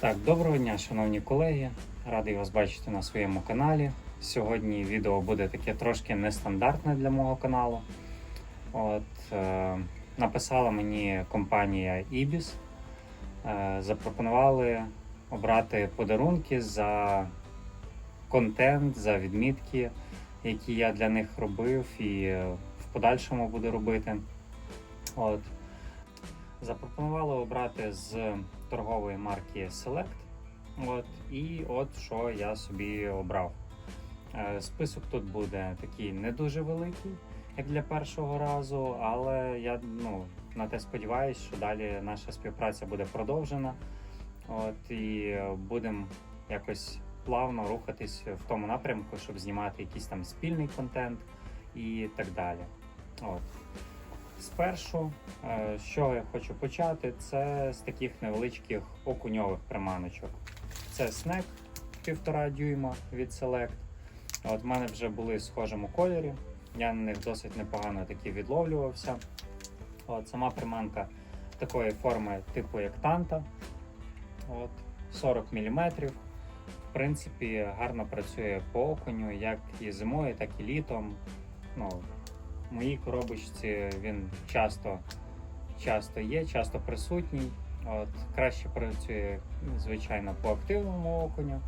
Так, доброго дня, шановні колеги. Радий вас бачити на своєму каналі. Сьогодні відео буде таке трошки нестандартне для мого каналу. От, е, написала мені компанія Ibis. Е, запропонували обрати подарунки за контент, за відмітки, які я для них робив і в подальшому буду робити. От. Запропонували обрати з торгової марки Select. От, і от що я собі обрав. Е, Список тут буде такий не дуже великий, як для першого разу, але я ну, на те сподіваюся, що далі наша співпраця буде продовжена. От, і будемо якось плавно рухатись в тому напрямку, щоб знімати якийсь там спільний контент і так далі. От. Спершу, е, з чого я хочу почати, це з таких невеличких окуньових приманочок. Це снек півтора дюйма від Select. От в мене вже були в схожому кольорі. Я на них досить непогано таки відловлювався. От, сама приманка такої форми, типу як танта. От, 40 мм. В принципі, гарно працює по окуню, як і зимою, так і літом. Ну, в моїй коробочці він часто, часто є, часто присутній. От, краще працює, звичайно, по активному окуню,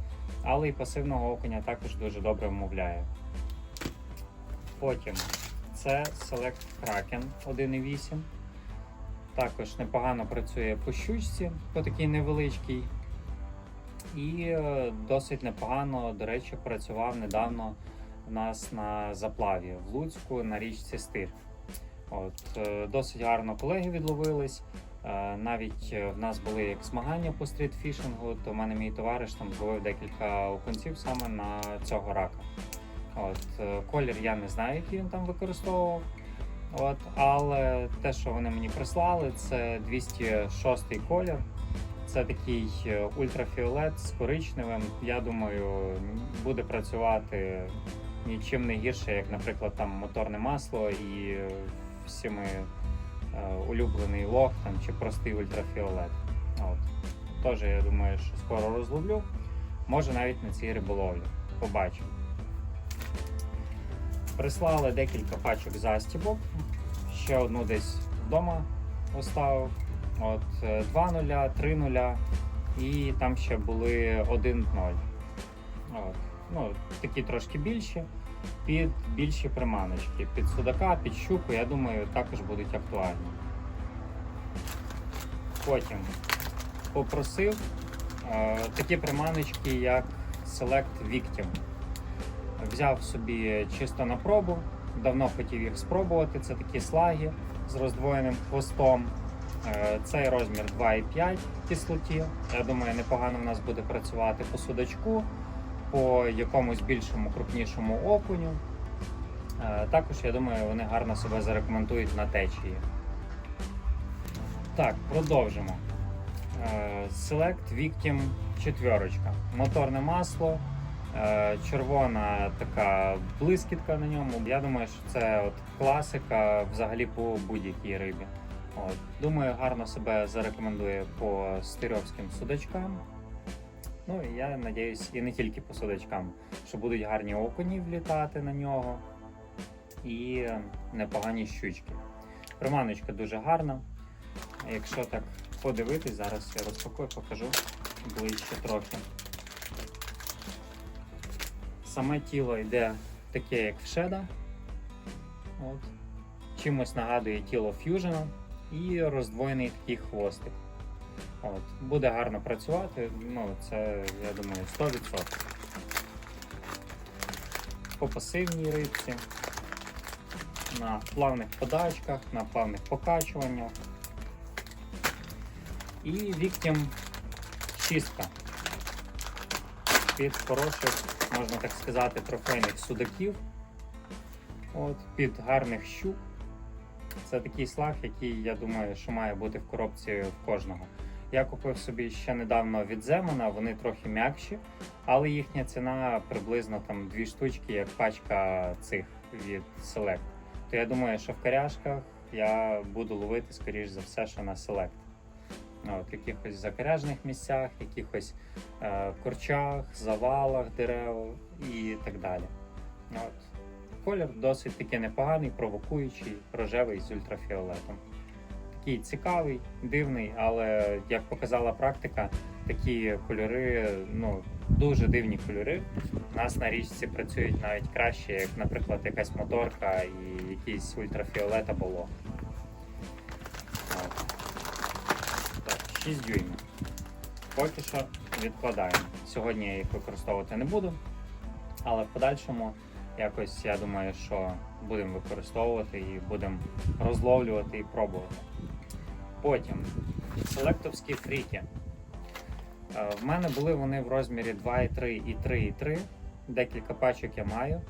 але і пасивного окуня також дуже добре вмовляє. Потім це Select Kraken 1.8. Також непогано працює по щучці, по такій невеличкій. І е, досить непогано, до речі, працював недавно нас на заплаві в Луцьку на річці Стир. От, е, досить гарно колеги відловились. Е, Навіть е, в нас були як змагання по стрітфішингу, то в мене мій товариш там зловив декілька окунців саме на цього рака. От, колір я не знаю, який він там використовував. От, але те, що вони мені прислали, це 206 колір. Це такий ультрафіолет з коричневим. Я думаю, буде працювати нічим не гірше, як, наприклад, там моторне масло і е, всіми е, улюблений лох там, чи простий ультрафіолет. От. Теж я думаю, що скоро розловлю. Може навіть на цій риболовлі. Побачимо. Прислали декілька пачок застібок. Ще одну десь вдома оставив. От 2 нуля, 3 нуля і там ще були 1-0. Ну, такі трошки більші, під більші приманочки. Під судака, під щуку, я думаю, також будуть актуальні. Потім попросив е, такі приманочки, як Select Victim. Взяв собі чисто на пробу, давно хотів їх спробувати. Це такі слаги з роздвоєним хвостом. Е, Цей розмір 2,5 кислоті. Я думаю, непогано в нас буде працювати по судачку, по якомусь більшому, крупнішому окуню. Е, Також, я думаю, вони гарно себе зарекомендують на течії. Так, продовжимо. Е, Select Victim 4. Моторне масло, е, червона така блискітка на ньому. Я думаю, що це от класика взагалі по будь-якій рибі. От. Думаю, гарно себе зарекомендує по стирьовським судачкам. Ну і я надіюсь, і не тільки по судачкам, що будуть гарні окуні влітати на нього і непогані щучки. Приманочка дуже гарна. Якщо так подивитись, зараз я розпакую, покажу ближче трохи. Саме тіло йде таке, як шеда. От. Чимось нагадує тіло ф'южена і роздвоєний такий хвостик. От. Буде гарно працювати, ну це, я думаю, 100%. По пасивній рибці, на плавних подачках, на плавних покачуваннях. І віктям чистка під хороших, можна так сказати, трофейних судаків, от, під гарних щук. Це такий слаг, який я думаю, що має бути в коробці в кожного. Я купив собі ще недавно від Земана, вони трохи м'якші, але їхня ціна приблизно там дві штучки, як пачка цих від Select. То я думаю, що в коряшках я буду ловити, скоріш за все, що на Select. От, якихось закряжних місцях, якихось е, корчах, завалах дерев і так далі. От. Колір досить таки непоганий, провокуючий, рожевий з ультрафіолетом. Такий цікавий, дивний, але як показала практика, такі кольори, ну дуже дивні кольори. У нас на річці працюють навіть краще, як, наприклад, якась моторка і якийсь ультрафіолет або лох. Так, 6 дюймів. Поки що відкладаємо. Сьогодні я їх використовувати не буду, але в подальшому якось я думаю, що будемо використовувати і будемо розловлювати і пробувати. Потім селектовські фріки. Е, В мене були вони в розмірі 2,3 і 3,3. Декілька пачок я маю.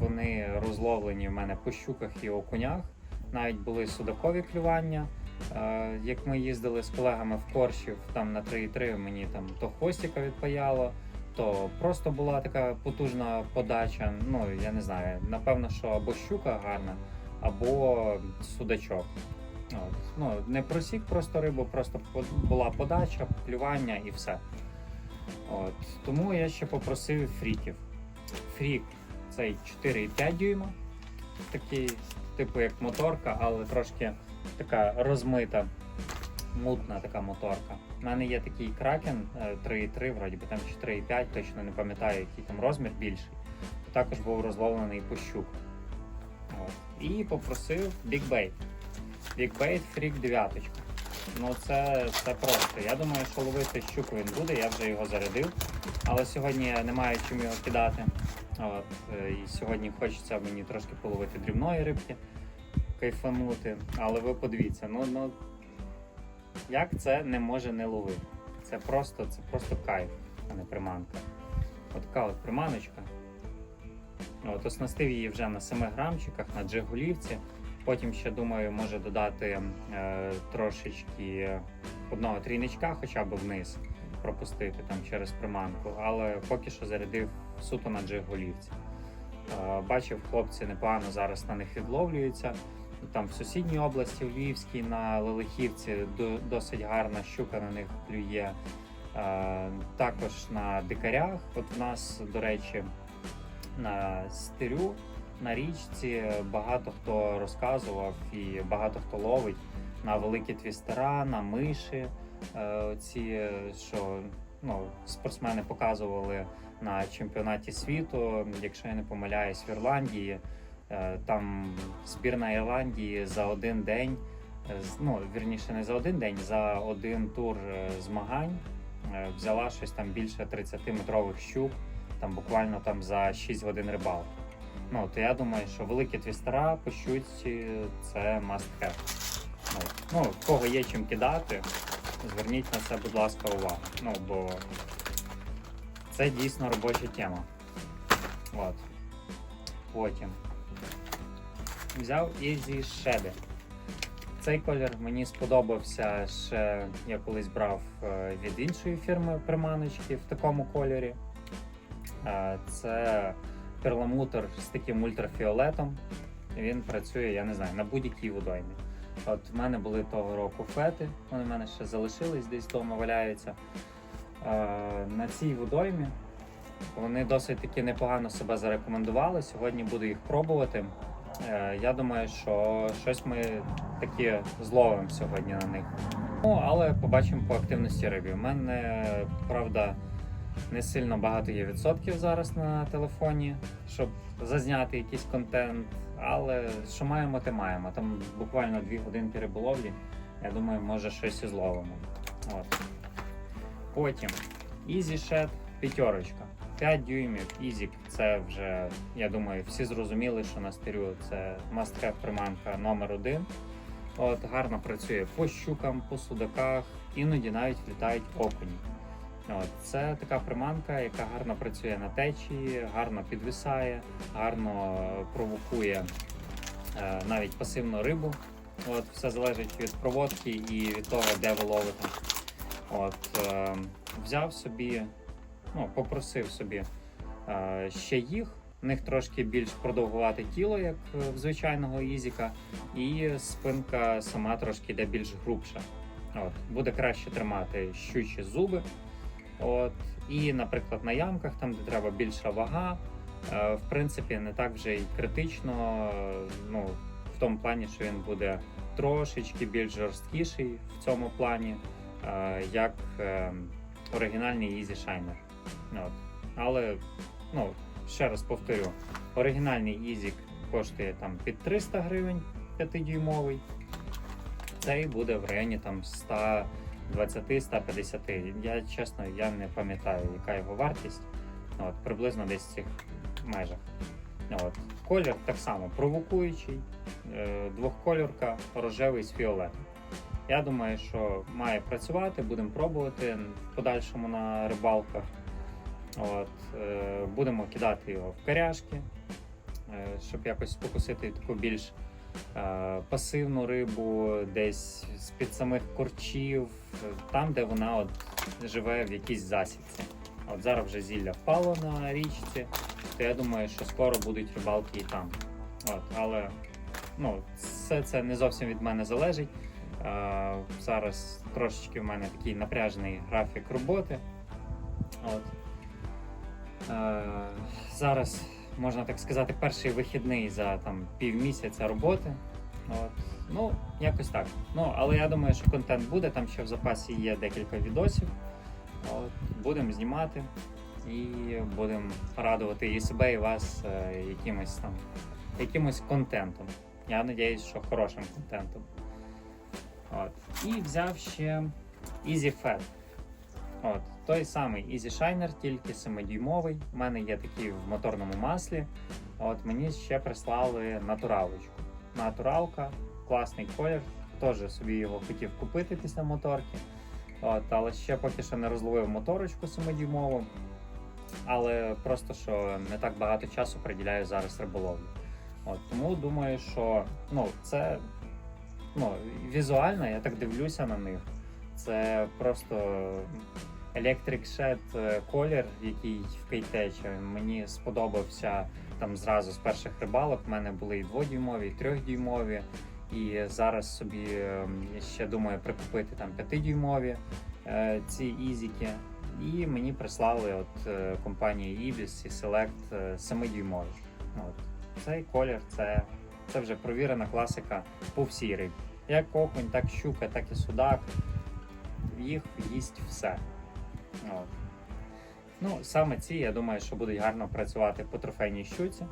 Вони розловлені в мене по щуках і окунях. Навіть були судакові клювання. Е, Як ми їздили з колегами в Коршів, там на 3,3 мені там то хвостика відпаяло, то просто була така потужна подача. Ну я не знаю, напевно, що або щука гарна, або судачок. Ну, не просік просто рибу, просто була подача, клювання і все. От. Тому я ще попросив фріків. Фрік цей 4,5 дюйма, такий, типу як моторка, але трошки така розмита, мутна така моторка. У мене є такий кракен е, 3,3, вроді би там чи 3,5, точно не пам'ятаю, який там розмір більший. Також був розловлений по щук. От. І попросив Big Bait Freak 9. Ну це, це просто. Я думаю, що ловити щуку він буде, я вже його зарядив. Але сьогодні я не маю чим його кидати. От, е, і сьогодні хочеться мені трошки половити дрібної рибки, кайфанути. Але ви подивіться, ну, ну як це не може не ловити? Це просто, це просто кайф, а не приманка. От така от приманочка. От, оснастив її вже на 7 грамчиках на джигулівці. Потім ще думаю, може додати е, трошечки одного трійничка, хоча б вниз пропустити там через приманку, але поки що зарядив суто на джиголівці. Е, бачив, хлопці непогано зараз на них відловлюються. Там в сусідній області, в Львівській, на Лелихівці до- досить гарна щука на них клює. Е, також на дикарях. От в нас, до речі, на стирю на річці багато хто розказував і багато хто ловить на великі твістера, на миші. Е, Ці, що ну, спортсмени показували на чемпіонаті світу, якщо я не помиляюсь, в Ірландії. Е, Там збірна Ірландії за один день, е, ну вірніше не за один день, за один тур змагань взяла щось там більше 30-метрових щук, там буквально там за 6 годин рибалки. Ну, то я думаю, що великі твістера по щуці це must have. Ну, кого є чим кидати, зверніть на це, будь ласка, увагу. Ну, бо це дійсно робоча тема. От. Потім взяв Easy Shady. Цей колір мені сподобався ще я колись брав е, від іншої фірми приманочки в такому кольорі. Е, Це перламутр з таким ультрафіолетом. Він працює, я не знаю, на будь-якій водоймі. От в мене були того року фети, вони в мене ще залишились, десь вдома валяються. Е, На цій водоймі вони досить таки непогано себе зарекомендували. Сьогодні буду їх пробувати. Е, Я думаю, що щось ми таке зловимо сьогодні на них. Ну, але побачимо по активності риби. У мене, правда, не сильно багато є відсотків зараз на телефоні, щоб зазняти якийсь контент. Але що маємо, те маємо. Там буквально дві годинки риболовлі. Я думаю, може щось і зловимо. От. Потім Easy Shed п'ятерочка. 5 дюймів Easy. Це вже, я думаю, всі зрозуміли, що на стирю це must have приманка номер один. От, гарно працює по щукам, по судаках, іноді навіть літають окуні. Це така приманка, яка гарно працює на течії, гарно підвисає, гарно провокує е, навіть пасивну рибу. От, все залежить від проводки і від того, де ви ловите. От, е, взяв собі, ну, попросив собі е, ще їх. В них трошки більш продовгувате тіло, як е, в звичайного ізіка, і спинка сама трошки йде більш грубша. От, буде краще тримати щучі зуби. От, і, наприклад, на ямках, там, де треба більша вага, е, в принципі, не так вже і критично, ну, в тому плані, що він буде трошечки більш жорсткіший в цьому плані, е, як е, оригінальний Easy Shiner. От. Але, ну, ще раз повторю, оригінальний Easy коштує там під 300 гривень 5-дюймовий. Цей буде в районі там 120-150. Я чесно я не пам'ятаю, яка його вартість. От, приблизно десь в цих межах. От. Колір так само провокуючий, е, двохкольорка, рожевий з фіолетом. Я думаю, що має працювати, будемо пробувати в подальшому на рибалках. От, е, будемо кидати його в коряшки, е, щоб якось покусити таку більш пасивну рибу, десь з-під самих корчів, е, там, де вона от живе в якійсь засідці. От зараз вже зілля впало на річці, то я думаю, що скоро будуть рибалки і там. От, але ну, все це не зовсім від мене залежить. Е, зараз трошечки в мене такий напряжений графік роботи. От. Е, зараз, можна так сказати, перший вихідний за там, півмісяця роботи. От. Ну, якось так. Ну, але я думаю, що контент буде, там ще в запасі є декілька відосів. От. Будемо знімати і будемо радувати і себе, і вас е, якимось там якимось контентом. Я сподіваюся, що хорошим контентом. От. І взяв ще Easy Fat. От, той самий Easy Shiner, тільки 7-дюймовий. У мене є такий в моторному маслі. От мені ще прислали натуралочку. Натуралка, класний колір. Теж собі його хотів купити після моторки. От, але ще поки що не розловив моторочку 7-дюймову. Але просто що не так багато часу приділяю зараз риболовлі. От, тому думаю, що ну, це ну, візуально я так дивлюся на них. Це просто Electric Shed е, колір, який в кейтечі, мені сподобався там зразу з перших рибалок. У мене були і дводюймові, і трьохдюймові. І зараз собі е, ще думаю прикупити там п'ятидюймові е, ці ізіки. І мені прислали от е, компанії Ibis і Select е, 7-дюймові. От. Цей колір це, це вже провірена класика по всій рибі. Як окунь, так щука, так і судак. Їх їсть все. Ну, саме ці, я думаю, що будуть гарно працювати по трофейній щуці.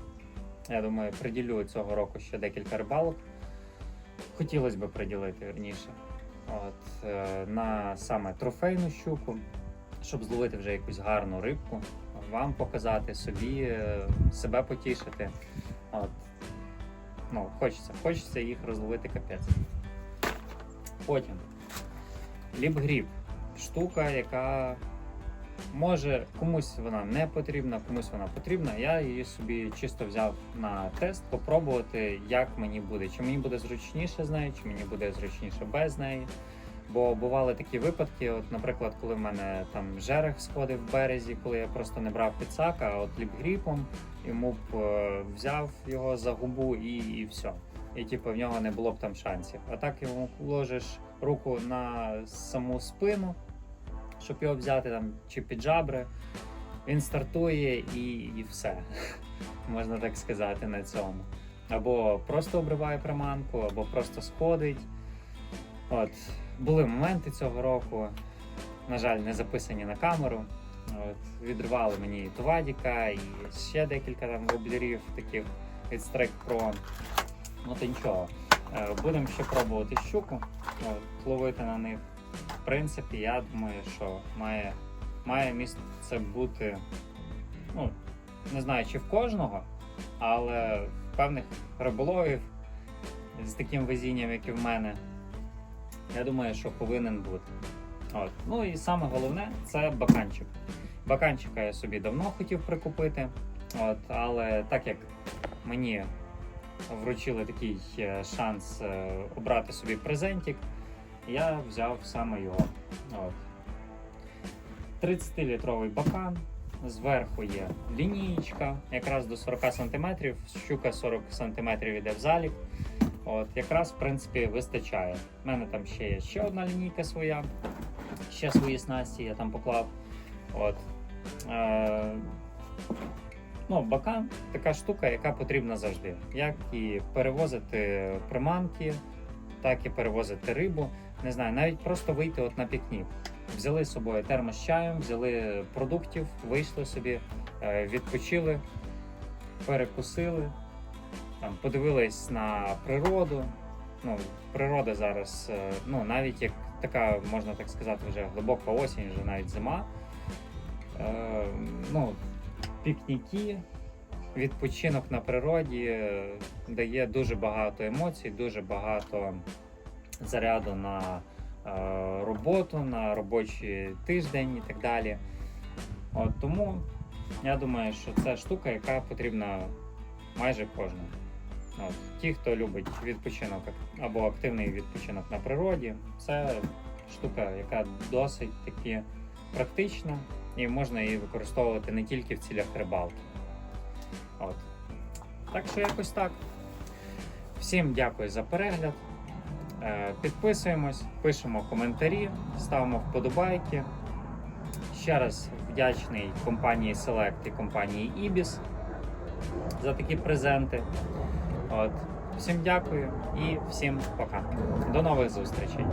Я думаю, приділю цього року ще декілька рибалок. Хотілося б приділити верніше. От, е, на саме трофейну щуку, щоб зловити вже якусь гарну рибку, вам показати собі, е, себе потішити. От. Ну, хочеться, хочеться їх розловити капець. Потім ліп-гріб. Штука, яка може комусь вона не потрібна, комусь вона потрібна. Я її собі чисто взяв на тест, попробувати, як мені буде. Чи мені буде зручніше з нею, чи мені буде зручніше без неї. Бо бували такі випадки, от, наприклад, коли в мене там жерех сходив в березі, коли я просто не брав підсака, а от ліпгріпом йому б е, взяв його за губу і, і все. І типу в нього не було б там шансів. А так йому ложиш руку на саму спину, щоб його взяти там чи під жабри. Він стартує і, і все. Можна так сказати на цьому. Або просто обриває приманку, або просто сходить. От. Були моменти цього року, на жаль, не записані на камеру. От. Відривали мені і Тувадіка, і ще декілька там воблерів таких від Strike Pro. Ну то нічого. Е, Будемо ще пробувати щуку, от, ловити на них. В принципі, я думаю, що має, має місце бути, ну, не знаю, чи в кожного, але в певних риболовів з таким везінням, як і в мене, я думаю, що повинен бути. От. Ну і саме головне це баканчик. Баканчика я собі давно хотів прикупити, от, але так як мені вручили такий е, шанс е, обрати собі презентик, я взяв саме його. От. 30-літровий бакан, зверху є лінієчка, якраз до 40 см, щука 40 см йде в залік. От, якраз, в принципі, вистачає. У мене там ще є ще одна лінійка своя, ще свої снасті я там поклав. От. Е, ну, бакан така штука, яка потрібна завжди. Як і перевозити приманки, так і перевозити рибу. Не знаю, навіть просто вийти от на пікнік. Взяли з собою термос чаєм, взяли продуктів, вийшли собі, е, відпочили, перекусили, там, подивились на природу. Ну, природа зараз, е, ну, навіть як така, можна так сказати, вже глибока осінь, вже навіть зима. Е, ну, пікніки, відпочинок на природі е, дає дуже багато емоцій, дуже багато заряду на е, роботу, на робочий тиждень і так далі. От, тому я думаю, що це штука, яка потрібна майже кожному. От, ті, хто любить відпочинок або активний відпочинок на природі, це штука, яка досить таки практична і можна її використовувати не тільки в цілях рибалки. От. Так що якось так. Всім дякую за перегляд. Е, Підписуємось, пишемо коментарі, ставимо вподобайки. Ще раз вдячний компанії Select і компанії Ibis за такі презенти. От. Всім дякую і всім пока. До нових зустрічей.